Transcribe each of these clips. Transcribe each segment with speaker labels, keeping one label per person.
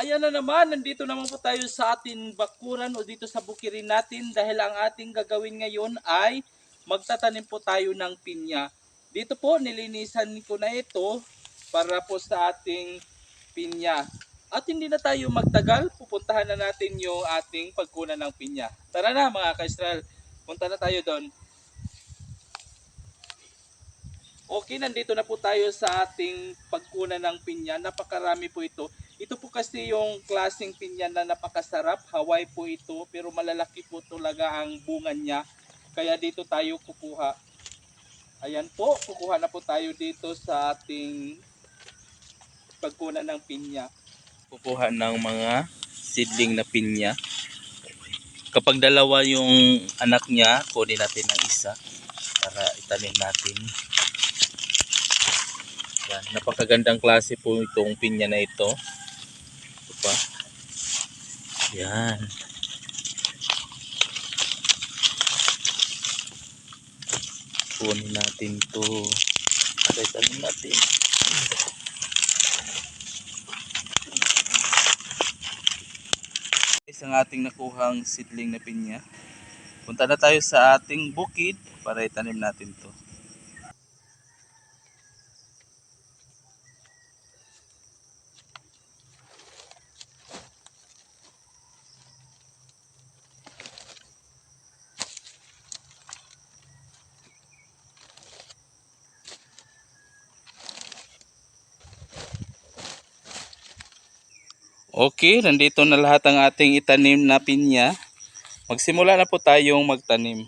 Speaker 1: Ayan na naman, nandito naman po tayo sa ating bakuran o dito sa bukirin natin dahil ang ating gagawin ngayon ay magtatanim po tayo ng pinya. Dito po nilinisan ko na ito para po sa ating pinya. At hindi na tayo magtagal, pupuntahan na natin yung ating pagkunan ng pinya. Tara na mga ka-Israel, punta na tayo doon. Okay, nandito na po tayo sa ating pagkunan ng pinya. Napakarami po ito. Ito po kasi yung klaseng pinya na napakasarap. Hawaii po ito, pero malalaki po talaga ang bunga niya. Kaya dito tayo kukuha. Ayan po, kukuha na po tayo dito sa ating pagkunan ng pinya. Kukuha ng mga seedling na pinya. Kapag dalawa yung anak niya, kunin natin ng isa para itanim natin. Yan, napakagandang klase po itong pinya na ito. Pa. Yan. Kunin natin to. Okay, tanim natin. Isang ating nakuhang seedling na pinya. Punta na tayo sa ating bukid para itanim natin to. Okay, nandito na lahat ang ating itanim na pinya. Magsimula na po tayong magtanim.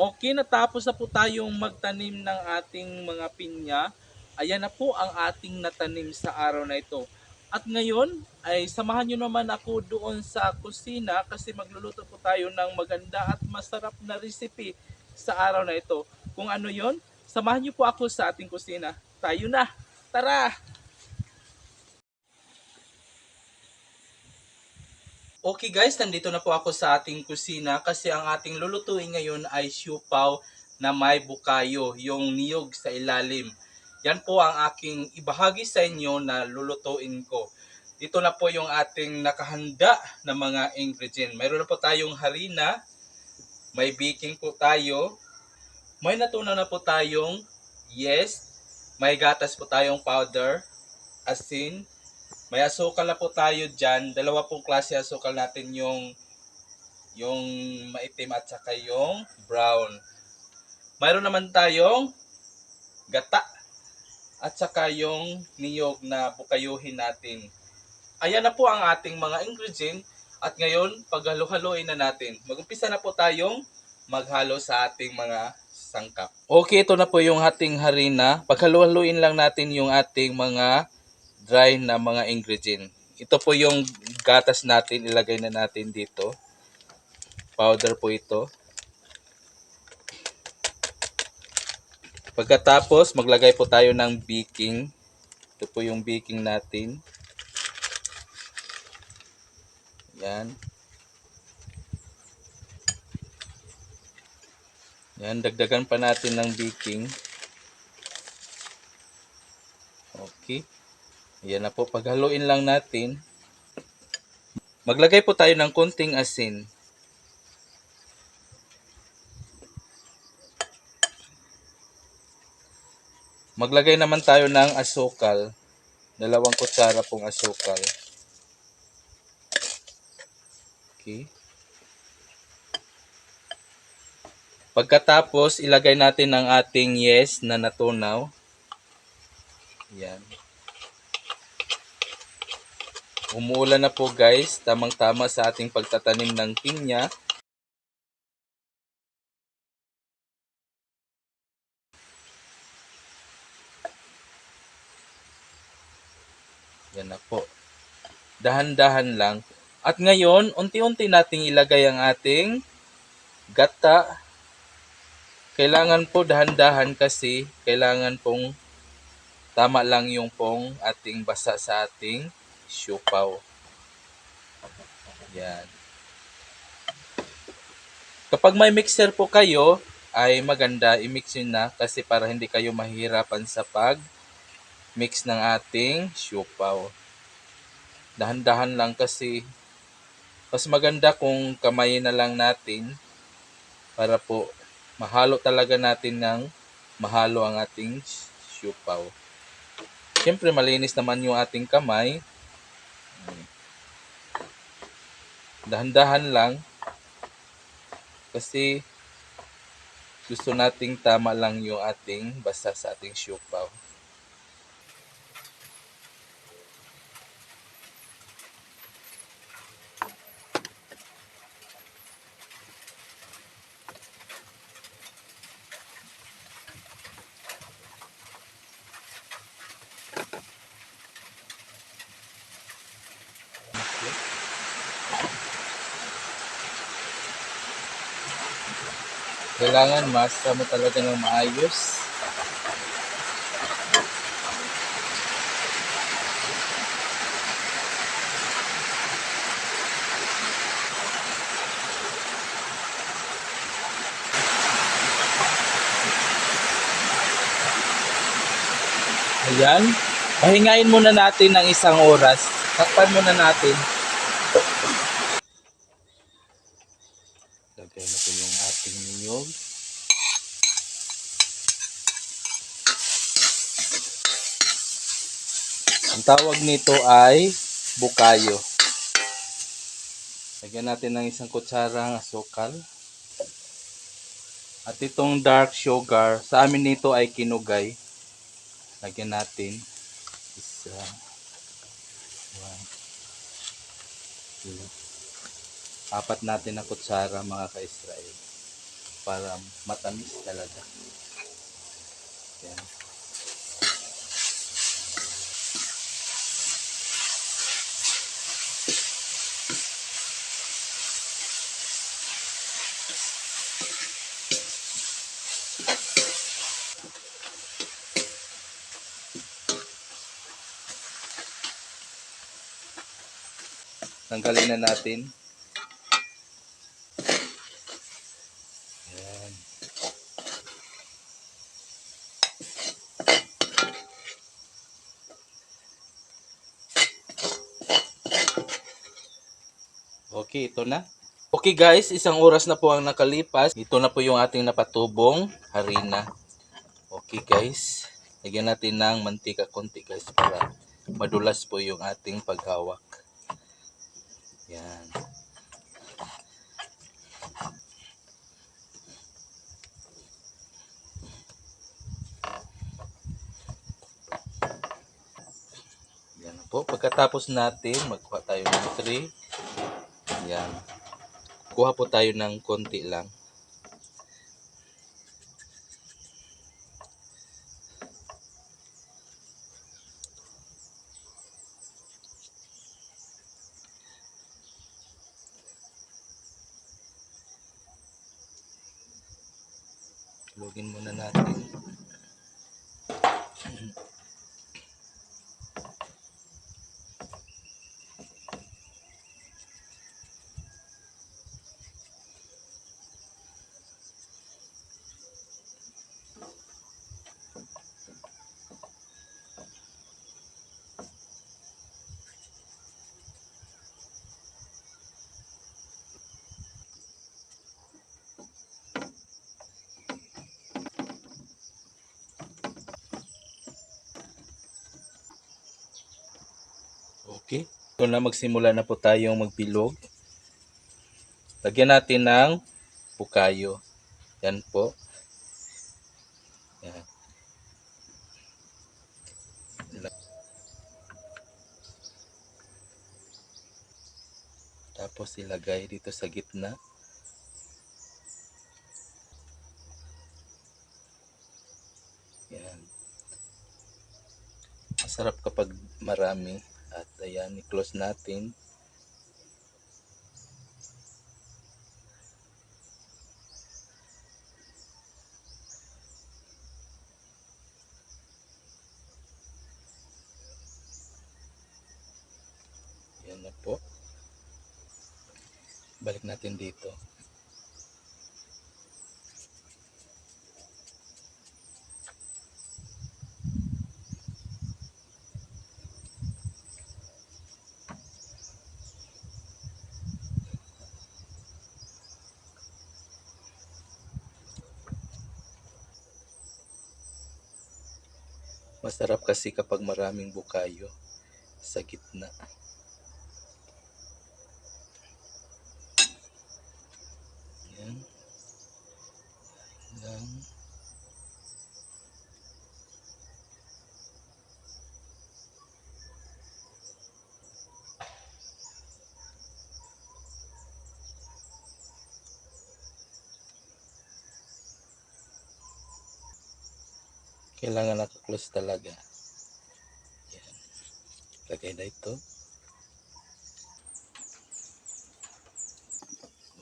Speaker 1: Okay, natapos na po tayong magtanim ng ating mga pinya. Ayan na po ang ating natanim sa araw na ito. At ngayon ay samahan nyo naman ako doon sa kusina kasi magluluto po tayo ng maganda at masarap na recipe sa araw na ito. Kung ano yon, samahan nyo po ako sa ating kusina. Tayo na! Tara! Okay guys, nandito na po ako sa ating kusina kasi ang ating lulutuin ngayon ay siupaw na may bukayo, yung niyog sa ilalim. Yan po ang aking ibahagi sa inyo na lulutuin ko. Dito na po yung ating nakahanda na mga ingredient. Mayroon na po tayong harina, may baking po tayo, may natunaw na po tayong yes, may gatas po tayong powder, asin, may asukal na po tayo dyan. Dalawa pong klase asukal natin yung yung maitim at saka yung brown. Mayroon naman tayong gata at saka yung niyog na bukayuhin natin. Ayan na po ang ating mga ingredient at ngayon paghalo-haloin na natin. Mag-umpisa na po tayong maghalo sa ating mga sangkap. Okay, ito na po yung ating harina. Paghalo-haloin lang natin yung ating mga dry na mga ingredient. Ito po yung gatas natin, ilagay na natin dito. Powder po ito. Pagkatapos, maglagay po tayo ng baking. Ito po yung baking natin. Yan. Yan, dagdagan pa natin ng baking. Okay. Yan na po, paghaluin lang natin. Maglagay po tayo ng konting asin. Maglagay naman tayo ng asukal. Dalawang kutsara pong asukal. Okay. Pagkatapos, ilagay natin ang ating yes na natunaw. Yan. Umuulan na po guys, tamang-tama sa ating pagtatanim ng pinya. Yan na po. Dahan-dahan lang. At ngayon, unti-unti nating ilagay ang ating gata. Kailangan po dahan-dahan kasi kailangan pong tama lang yung pong ating basa sa ating siopaw. Yan. Kapag may mixer po kayo, ay maganda i-mix yun na kasi para hindi kayo mahihirapan sa pag mix ng ating siopaw. Dahan-dahan lang kasi mas maganda kung kamay na lang natin para po mahalo talaga natin ng mahalo ang ating siopaw. Siyempre malinis naman yung ating kamay. Dahan-dahan lang kasi gusto nating tama lang yung ating basa sa ating siopaw. Kailangan masa mo talaga ng maayos. Ayan. Pahingain muna natin ng isang oras. Takpan muna natin. Lagay na po yung ating niyog. Ang tawag nito ay bukayo. Lagyan natin ng isang kutsarang asukal. At itong dark sugar, sa amin nito ay kinugay. Lagyan natin isa, one, two, apat natin na kutsara mga ka-Israel para matamis talaga. Yan. Tanggalin na natin. Yan. Okay, ito na. Okay guys, isang oras na po ang nakalipas. Ito na po yung ating napatubong harina. Okay guys, lagyan natin ng mantika konti guys para madulas po yung ating paghawak. Po. Pagkatapos natin, magkuha tayo ng tray. Yan. Kuha po tayo ng konti lang. Lugin muna natin. Okay. Ito na magsimula na po tayong magbilog. Lagyan natin ng bukayo. Yan po. Yan. Tapos ilagay dito sa gitna. Yan. Masarap kapag marami. At ayan, i-close natin. Yan na po. Balik natin dito. Masarap kasi kapag maraming bukayo sa gitna. Kailangan naka-close talaga. Yan. Lagay na ito.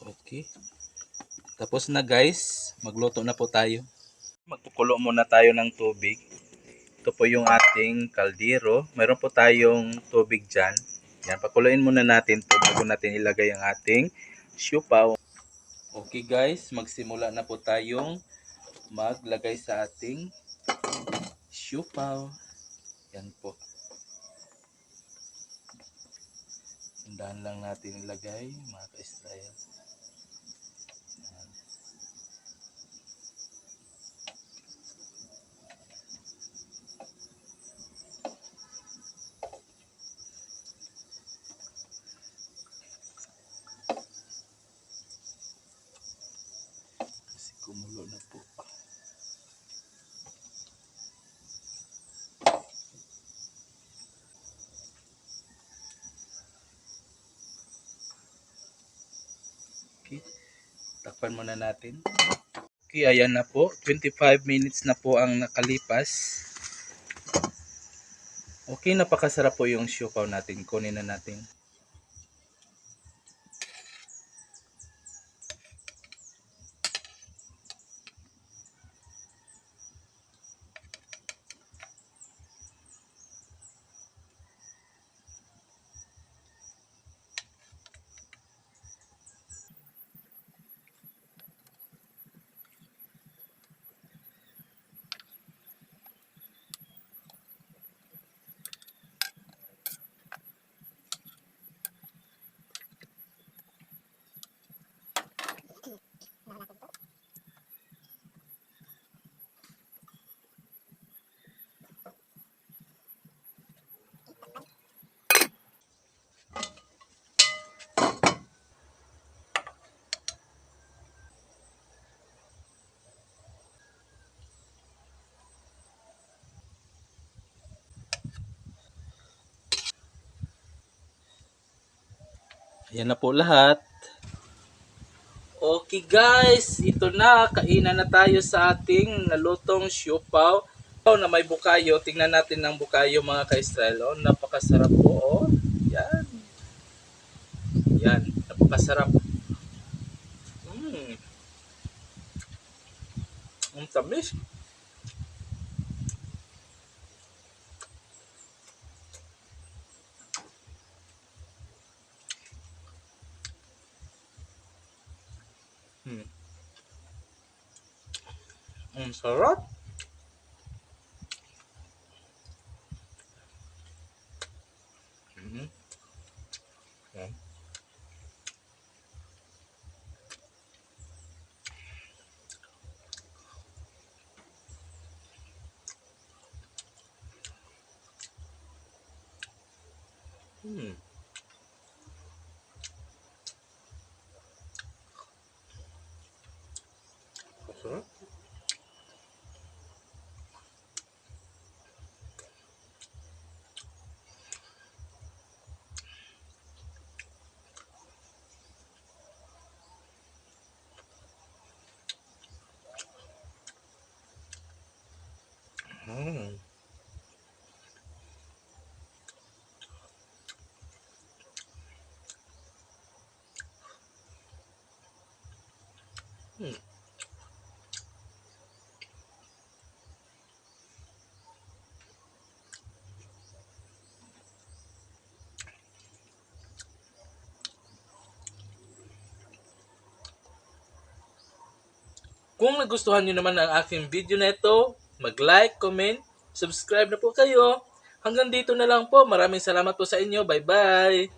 Speaker 1: Okay. Tapos na guys, magluto na po tayo. Magkukulo muna tayo ng tubig. Ito po yung ating kaldero. Meron po tayong tubig dyan. Yan, pakuluin muna natin po bago natin ilagay ang ating siupaw. Okay guys, magsimula na po tayong maglagay sa ating siupaw. Yan po. Tindahan lang natin ilagay, mga ka-style. Yan. Kasi kumulo na po. Okay. Takpan muna natin. Okay, ayan na po. 25 minutes na po ang nakalipas. Okay, napakasarap po yung siopaw natin. Kunin na natin. Ayan na po lahat. Okay guys, ito na. Kainan na tayo sa ating nalutong siopaw na may bukayo. Tingnan natin ng bukayo mga ka-Israel. Oh, napakasarap po. Oh. Yan. Yan. Napakasarap. Mm. Ang tamis. Hmm. Ang sarap. Mhm. Yan. Hmm. Sarap. Mm. Kung nagustuhan nyo naman ang aking video na ito, mag-like, comment, subscribe na po kayo. Hanggang dito na lang po. Maraming salamat po sa inyo. Bye-bye!